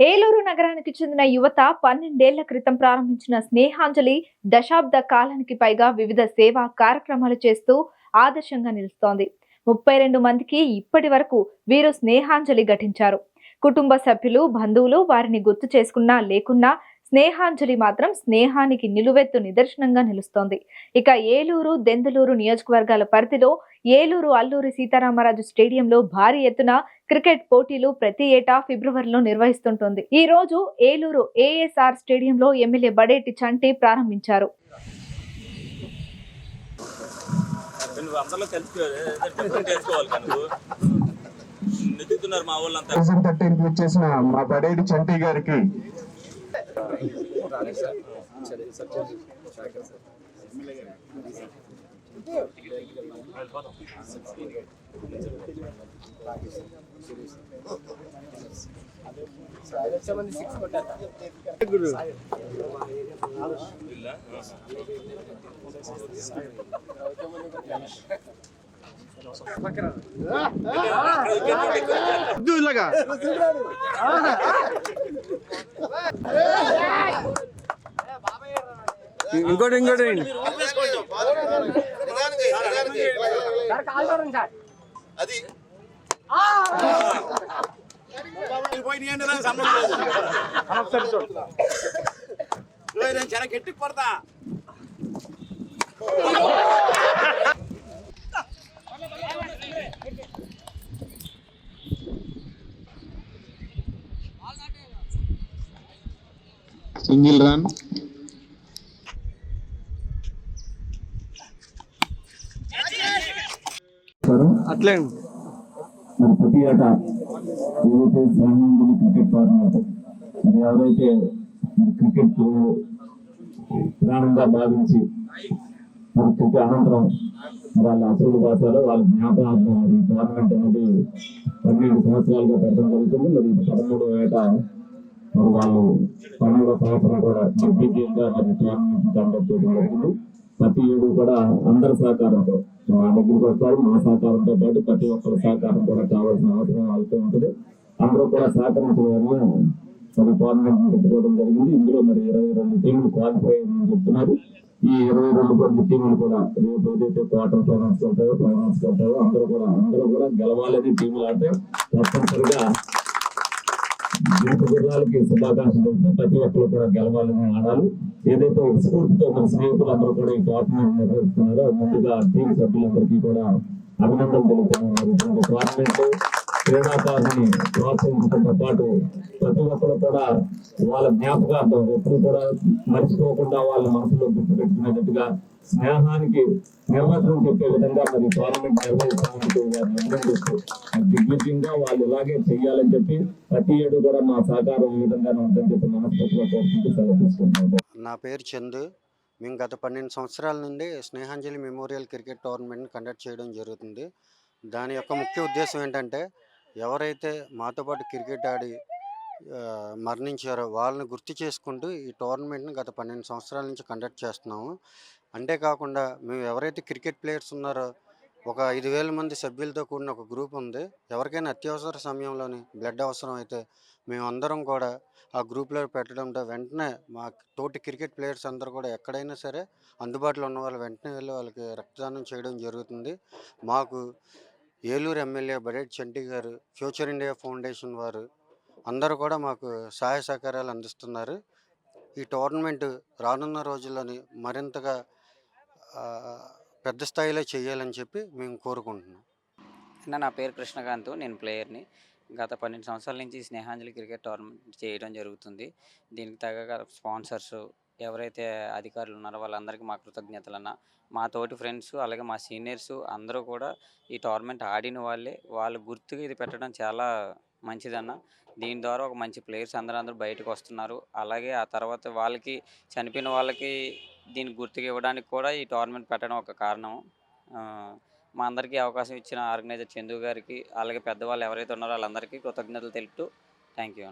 ఏలూరు నగరానికి చెందిన యువత పన్నెండేళ్ళ క్రితం ప్రారంభించిన స్నేహాంజలి దశాబ్ద కాలానికి పైగా వివిధ సేవా కార్యక్రమాలు చేస్తూ ఆదర్శంగా నిలుస్తోంది. ముప్పై రెండు మందికి ఇప్పటి వరకు వీరు స్నేహాంజలి ఘటించారు. కుటుంబ సభ్యులు బంధువులు వారిని గుర్తు చేసుకున్నా లేకున్నా స్నేహాంజలి మాత్రం స్నేహానికి నిలువెత్తు నిదర్శనంగా నిలుస్తోంది. ఇక ఏలూరు దెందులూరు నియోజకవర్గాల పరిధిలో ఏలూరు అల్లూరి సీతారామరాజు స్టేడియంలో భారీ ఎత్తున క్రికెట్ పోటీలు ప్రతి ఏటా ఫిబ్రవరిలో నిర్వహిస్తుంటుంది. ఈ రోజు ఏలూరు ఏఎస్ఆర్ స్టేడియంలో ఎమ్మెల్యే బడేటి చంటి ప్రారంభించారు. మా వాళ్ళంతా. థౌసండ్ థర్టీన్ వచ్చేసిన మా బడేడి చంటి గారికి ఇలాగా ఇంకోటి ఇంకోటి. అది. నేను చాలా గట్టి పడతా. Single run. అట్లే. మరి ప్రతి ఏటా ఏదైతే శ్రీమంతులు క్రికెట్ టోర్నమెంట్ మరి ఎవరైతే మరి క్రికెట్ ప్రాణంగా భావించి మరి క్రికెట్ అనంతరం మరి వాళ్ళ అసలు భాషలో వాళ్ళ జ్ఞాపకార్థం ఈ టోర్నమెంట్ అనేది పన్నెండు సంవత్సరాలుగా పెట్టడం జరుగుతుంది. మరి ఇది పదమూడవ ఏట వాళ్ళు పన్నెండవ సంవత్సరం కూడా దిగ్విజయంగా మరి టోర్నమెంట్ కండక్ట్ చేయడం జరిగింది. ప్రతి ఏడు కూడా అందరి సహకారంతో మా దగ్గరికి వస్తారు మా సహకారంతో పాటు ప్రతి ఒక్కరి సహకారం కూడా కావాల్సిన అవసరం వాళ్ళతో ఉంటుంది. అందరూ కూడా సహకరించడం వల్ల మరి టోర్నమెంట్ పెట్టుకోవడం జరిగింది. ఇందులో మరి ఇరవై రెండు టీంలు క్వాలిఫై అని చెప్తున్నారు. ఈ ఇరవై రెండు మంది టీంలు కూడా రేపు ఏదైతే క్వార్టర్ ఫైనల్స్ ఉంటాయో ఫైనల్స్ ఉంటాయో అందరూ కూడా అందరూ కూడా గెలవాలని టీంలు ఆడితే తప్పనిసరిగా గెలుపు గుర్రాలకి శుభాకాంక్షలు ఉంటే ప్రతి ఒక్కరు కూడా గెలవాలని ఆడాలి. ఏదైతే ఒక స్ఫూర్తితో మన స్నేహితులు అందరూ కూడా ఈ టోర్నమెంట్ నిర్వహిస్తున్నారో ముందుగా టీం సభ్యులందరికీ కూడా అభినందనలు తెలుపుతున్నారు టోర్నమెంట్ క్రీడాకారుని ప్రోత్సహించడంతో పాటు ప్రతి ఒక్కరు కూడా వాళ్ళ జ్ఞాపకార్థం ఎప్పుడు కూడా మర్చిపోకుండా వాళ్ళ మనసులో గుర్తుపెట్టుకునేటట్టుగా స్నేహానికి నిర్వచనం చెప్పే విధంగా మరి టోర్నమెంట్ నిర్వహిస్తున్నందుకు వారిని అభినందిస్తూ దిగ్విజయంగా వాళ్ళు ఇలాగే చెయ్యాలని చెప్పి ప్రతి ఏడు కూడా మా సహకారం ఈ విధంగానే ఉందని చెప్పి మనస్ఫూర్తిగా కోరుకుంటూ సెలవు తీసుకుంటున్నాం నా పేరు చందు. మేము గత పన్నెండు సంవత్సరాల నుండి Snehanjali memorial cricket tournament conduct చేయడం జరుగుతుంది. దాని యొక్క ముఖ్య ఉద్దేశం ఏంటంటే ఎవరైతే మాతో పాటు క్రికెట్ ఆడి మరణించారో వాళ్ళని గుర్తు చేసుకుంటూ ఈ టోర్నమెంట్ని గత పన్నెండు సంవత్సరాల నుంచి కండక్ట్ చేస్తున్నాము. అంతేకాకుండా మేము ఎవరైతే క్రికెట్ ప్లేయర్స్ ఉన్నారో ఒక ఐదు వేల మంది సభ్యులతో కూడిన ఒక గ్రూప్ ఉంది. ఎవరికైనా అత్యవసర సమయంలోని బ్లడ్ అవసరం అయితే మేమందరం కూడా ఆ గ్రూప్లో పెట్టడంతో వెంటనే మా తోటి క్రికెట్ ప్లేయర్స్ అందరూ కూడా ఎక్కడైనా సరే అందుబాటులో ఉన్న వాళ్ళు వెంటనే వెళ్ళి వాళ్ళకి రక్తదానం చేయడం జరుగుతుంది. మాకు ఏలూరు ఎమ్మెల్యే బడేట్ చంటి గారు ఫ్యూచర్ ఇండియా ఫౌండేషన్ వారు అందరూ కూడా మాకు సహాయ సహకారాలు అందిస్తున్నారు. ఈ టోర్నమెంట్ రానున్న రోజుల్లోని మరింతగా పెద్ద స్థాయిలో చేయాలని చెప్పి మేము కోరుకుంటున్నాం. అన్న నా పేరు కృష్ణకాంత్ నేను ప్లేయర్ని. గత పన్నెండు సంవత్సరాల నుంచి స్నేహాంజలి క్రికెట్ టోర్నమెంట్ చేయడం జరుగుతుంది. దీనికి తగ్గ స్పాన్సర్స్ ఎవరైతే అధికారులు ఉన్నారో వాళ్ళందరికీ మా కృతజ్ఞతలు మా తోటి ఫ్రెండ్స్ అలాగే మా సీనియర్స్ అందరూ కూడా ఈ టోర్నమెంట్ ఆడిన వాళ్ళే. వాళ్ళ గుర్తుగా ఇది పెట్టడం చాలా మంచిదన్న. దీని ద్వారా ఒక మంచి ప్లేయర్స్ అందరూ అందరూ బయటకు వస్తున్నారు. అలాగే ఆ తర్వాత వాళ్ళకి చనిపోయిన వాళ్ళకి దీన్ని గుర్తుగా ఇవ్వడానికి కూడా ఈ టోర్నమెంట్ పెట్టడం ఒక కారణం. మా అందరికీ అవకాశం ఇచ్చిన ఆర్గనైజర్ చందు గారికి అలాగే పెద్దవాళ్ళు ఎవరైతే ఉన్నారో వాళ్ళందరికీ కృతజ్ఞతలు తెలుపుతూ థ్యాంక్ యూ